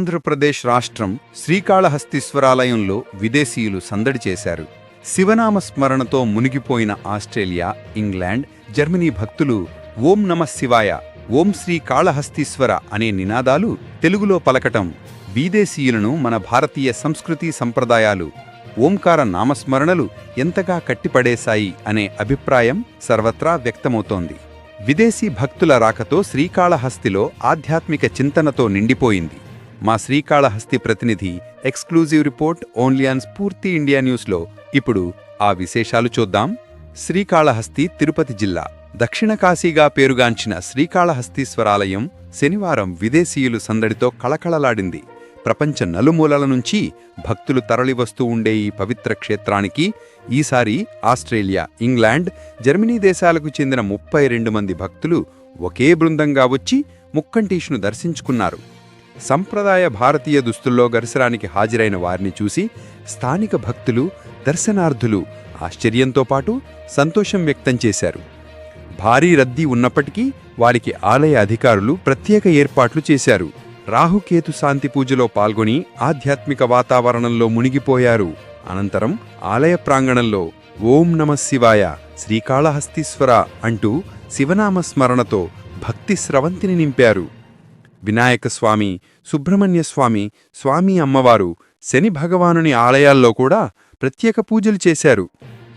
ఆంధ్రప్రదేశ్ రాష్ట్రం శ్రీకాళహస్తీశ్వరాలయంలో విదేశీయులు సందడి చేశారు. శివనామ స్మరణతో మునిగిపోయిన ఆస్ట్రేలియా ఇంగ్లాండ్ జర్మనీ భక్తులు ఓం నమ శివాయ ఓం శ్రీ కాళహస్తీశ్వర అనే నినాదాలు తెలుగులో పలకటం విదేశీయులను మన భారతీయ సంస్కృతి సంప్రదాయాలు ఓంకార నామస్మరణలు ఎంతగా కట్టిపడేశాయి అనే అభిప్రాయం సర్వత్రా వ్యక్తమవుతోంది. విదేశీ భక్తుల రాకతో శ్రీకాళహస్తిలో ఆధ్యాత్మిక చింతనతో నిండిపోయింది. మా శ్రీకాళహస్తి ప్రతినిధి exclusive report only on Spoorthi India న్యూస్లో. ఇప్పుడు ఆ విశేషాలు చూద్దాం. శ్రీకాళహస్తి తిరుపతి జిల్లా. దక్షిణ కాశీగా పేరుగాంచిన శ్రీకాళహస్తీశ్వరాలయం శనివారం విదేశీయులు సందడితో కళకళలాడింది. ప్రపంచ నలుమూలల నుంచి భక్తులు తరలివస్తూ ఉండే ఈ పవిత్ర క్షేత్రానికి ఈసారి ఆస్ట్రేలియా ఇంగ్లాండ్ జర్మనీ దేశాలకు చెందిన ముప్పై రెండు మంది భక్తులు ఒకే బృందంగా వచ్చి ముక్కంటీష్ను దర్శించుకున్నారు. సంప్రదాయ భారతీయ దుస్తుల్లో దర్శనానికి హాజరైన వారిని చూసి స్థానిక భక్తులు దర్శనార్థులు ఆశ్చర్యంతో పాటు సంతోషం వ్యక్తం చేశారు. భారీ రద్దీ ఉన్నప్పటికీ వారికి ఆలయ అధికారులు ప్రత్యేక ఏర్పాట్లు చేశారు. రాహుకేతు శాంతి పూజలో పాల్గొని ఆధ్యాత్మిక వాతావరణంలో మునిగిపోయారు. అనంతరం ఆలయ ప్రాంగణంలో ఓం నమ శివాయ శ్రీకాళహస్తీశ్వర అంటూ శివనామ స్మరణతో భక్తి స్రవంతిని నింపారు. వినాయక స్వామి సుబ్రహ్మణ్య స్వామి స్వామి అమ్మవారు శని భగవానుని ఆలయాల్లో కూడా ప్రత్యేక పూజలు చేశారు.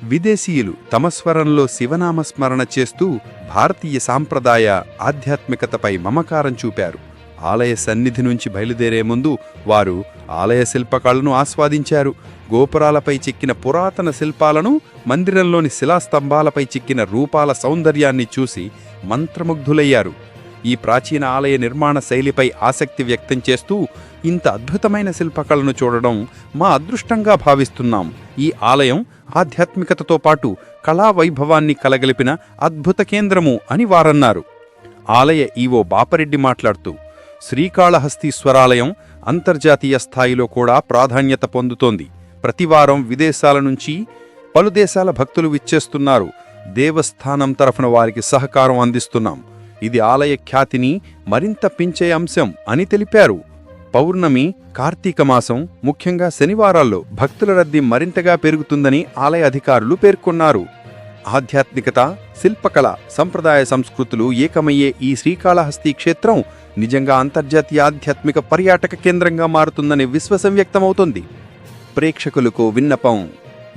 విదేశీయులు తమ స్వరంలో శివనామ స్మరణ చేస్తూ భారతీయ సాంప్రదాయ ఆధ్యాత్మికతపై మమకారం చూపారు. ఆలయ సన్నిధి నుంచి బయలుదేరే ముందు వారు ఆలయ శిల్పకళను ఆస్వాదించారు. గోపురాలపై చెక్కిన పురాతన శిల్పాలను మందిరంలోని శిలాస్తంభాలపై చిక్కిన రూపాల సౌందర్యాన్ని చూసి మంత్రముగ్ధులయ్యారు. ఈ ప్రాచీన ఆలయ నిర్మాణ శైలిపై ఆసక్తి వ్యక్తం చేస్తూ ఇంత అద్భుతమైన శిల్పకళను చూడడం మా అదృష్టంగా భావిస్తున్నాం. ఈ ఆలయం ఆధ్యాత్మికతతో పాటు కళా వైభవాన్ని కలగలిపిన అద్భుత కేంద్రము అని వారన్నారు. ఆలయ ఈవో బాపరెడ్డి మాట్లాడుతూ శ్రీకాళహస్తీశ్వరాలయం అంతర్జాతీయ స్థాయిలో కూడా ప్రాధాన్యత పొందుతోంది. ప్రతివారం విదేశాల నుంచి పలు దేశాల భక్తులు విచ్చేస్తున్నారు. దేవస్థానం తరఫున వారికి సహకారం అందిస్తున్నాం. ఇది ఆలయ ఖ్యాతిని మరింత పెంచే అంశం అని తెలిపారు. పౌర్ణమి కార్తీక మాసం ముఖ్యంగా శనివారాల్లో భక్తుల రద్దీ మరింతగా పెరుగుతుందని ఆలయ అధికారులు పేర్కొన్నారు. ఆధ్యాత్మికత శిల్పకళ సంప్రదాయ సంస్కృతులు ఏకమయ్యే ఈ శ్రీకాళహస్తి క్షేత్రం నిజంగా అంతర్జాతీయ ఆధ్యాత్మిక పర్యాటక కేంద్రంగా మారుతుందనే విశ్వాసం వ్యక్తమవుతోంది. ప్రేక్షకులకు విన్నపం.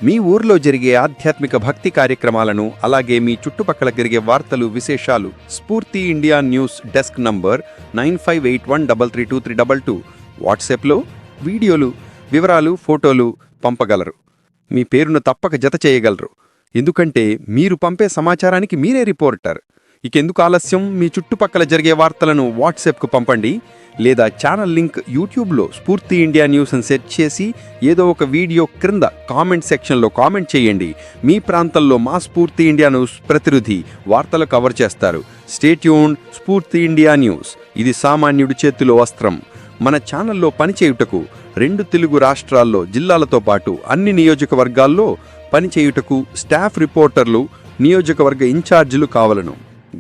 మీ ఊర్లో జరిగే ఆధ్యాత్మిక భక్తి కార్యక్రమాలను అలాగే మీ చుట్టుపక్కల జరిగే వార్తలు విశేషాలు Spoorthi India news desk number nine five eight one double three two three double two. వాట్సాప్లో వీడియోలు వివరాలు ఫోటోలు పంపగలరు. మీ పేరును తప్పక జత చేయగలరు. ఎందుకంటే మీరు పంపే సమాచారానికి మీరే రిపోర్టర్. ఇకెందుకు ఆలస్యం? మీ చుట్టుపక్కల జరిగే వార్తలను వాట్సాప్కు పంపండి. లేదా ఛానల్ లింక్ యూట్యూబ్లో స్ఫూర్తి ఇండియా న్యూస్ అని సెర్చ్ చేసి ఏదో ఒక వీడియో క్రింద కామెంట్ సెక్షన్లో కామెంట్ చేయండి. మీ ప్రాంతంలో మా స్ఫూర్తి ఇండియా న్యూస్ ప్రతినిధి వార్తలు కవర్ చేస్తారు. స్టేట్యూన్ స్ఫూర్తి ఇండియా న్యూస్. ఇది సామాన్యుడి చేతిలో వస్త్రం. మన ఛానల్లో పనిచేయుటకు రెండు తెలుగు రాష్ట్రాల్లో జిల్లాలతో పాటు అన్ని నియోజకవర్గాల్లో పనిచేయుటకు స్టాఫ్ రిపోర్టర్లు నియోజకవర్గ ఇన్ఛార్జీలు కావలను.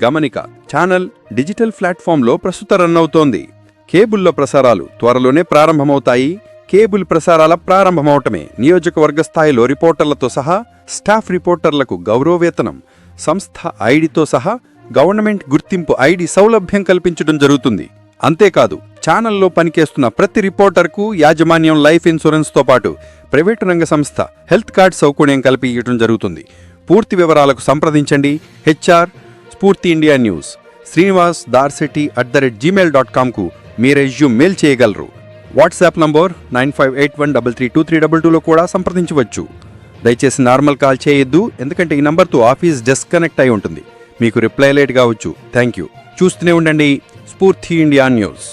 గమనిక ఛానల్ డిజిటల్ ప్లాట్ఫామ్లో ప్రస్తుత రన్ అవుతోంది. కేబుల్లో ప్రసారాలు త్వరలోనే ప్రారంభమవుతాయి. కేబుల్ ప్రసారాల ప్రారంభమవటమే నియోజకవర్గ స్థాయిలో రిపోర్టర్లతో సహా స్టాఫ్ రిపోర్టర్లకు గౌరవవేతనం. సంస్థ ఐడితో సహా గవర్నమెంట్ గుర్తింపు ఐడి సౌలభ్యం కల్పించడం జరుగుతుంది. అంతేకాదు ఛానల్లో పనిచేస్తున్న ప్రతి రిపోర్టర్కు యాజమాన్యం లైఫ్ ఇన్సూరెన్స్తో పాటు ప్రైవేటు రంగ సంస్థ హెల్త్ కార్డ్ సౌకర్యం కల్పించడం జరుగుతుంది. పూర్తి వివరాలకు సంప్రదించండి. HR Spoorthi India news. Srinivas Darshetti at the rate gmail dot కామ్కు మీ రెజ్యూమ్ మెయిల్ చేయగలరు. WhatsApp number nine five eight one double three two three double టూలో కూడా సంప్రదించవచ్చు. దయచేసి నార్మల్ కాల్ చేయొద్దు ఎందుకంటే ఈ నంబర్తో ఆఫీస్ డిస్కనెక్ట్ అయి ఉంటుంది. మీకు రిప్లై లేట్ కావచ్చు. Thank you. చూస్తూనే ఉండండి స్ఫూర్తి ఇండియా న్యూస్.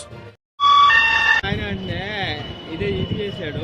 చేశాడు.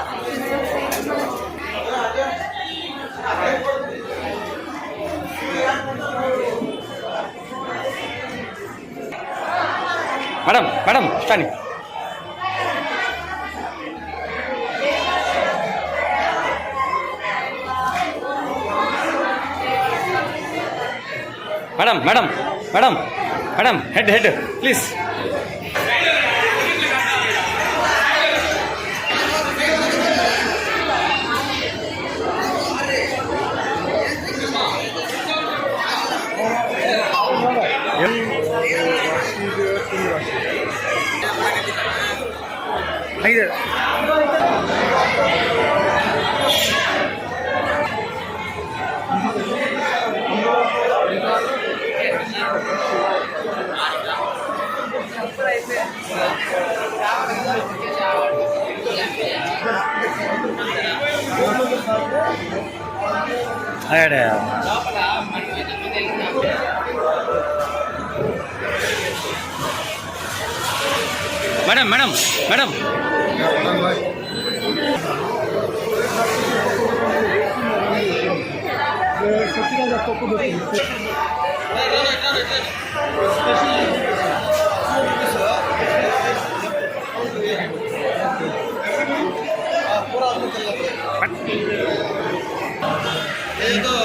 Madam madam స్టాండి madam madam madam madam head head please. ಇದು ಅಡೇ ম্যাডাম ম্যাডাম এই তো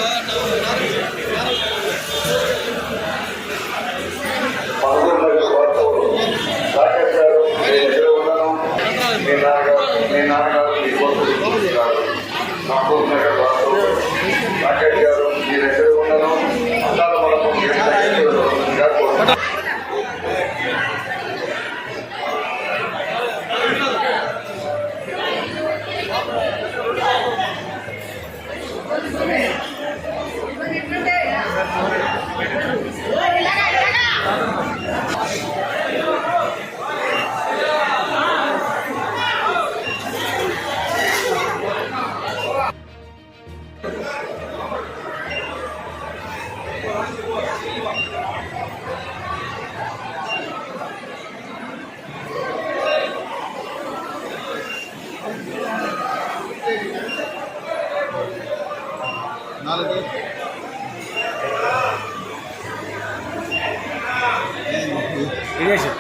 ঠিক আছে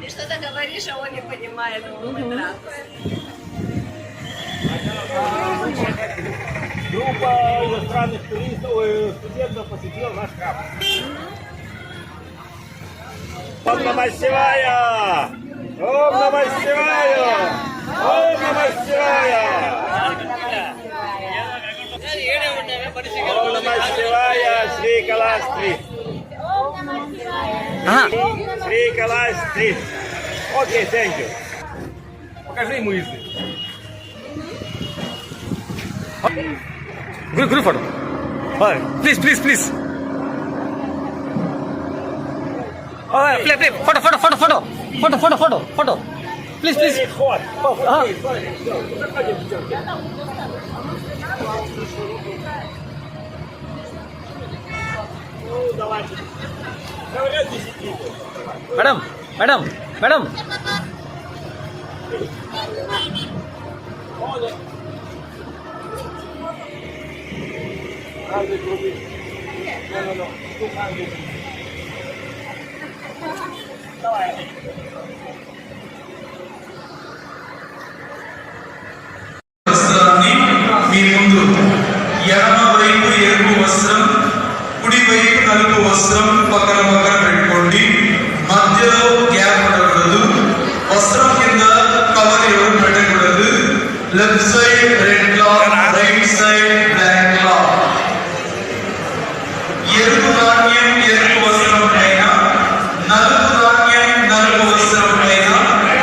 Ты что-то говоришь, а он не понимает. Группа иностранных туристов, студентов посетила наш камп. Ом намастевая! Ом намастевая! Ом намастевая! नमः शिवाय Sri Kalahasti Sri Kalahasti okay thank you Покажи ему язык. Group, group photo. Hey, please, please, please. Oh, play, play. Photo, photo, photo, photo. Photo, photo, photo, photo. Please, please. Oh, uh -huh. Madam madam madam Thank you. నలుపు వస్త్రం పక్కన పక్కన పెట్టుకోండి. మధ్యలో gap ఉండకూడదు. వస్త్రం కింద cover ఎవరు పెట్టకూడదు. Left side red cloth right side black cloth. ఎరుపు నాణ్యం ఎరుపు వస్త్రం పైన నలుపు నాణ్యం నలుపు వస్త్రం పైన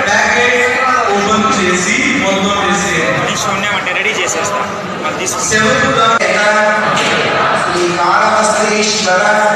ప్యాకెట్ ఓపెన్ చేసి మొత్తం వేసేయండి రెడీ చేసేస్తా. మరి తీసుకుంటాం estará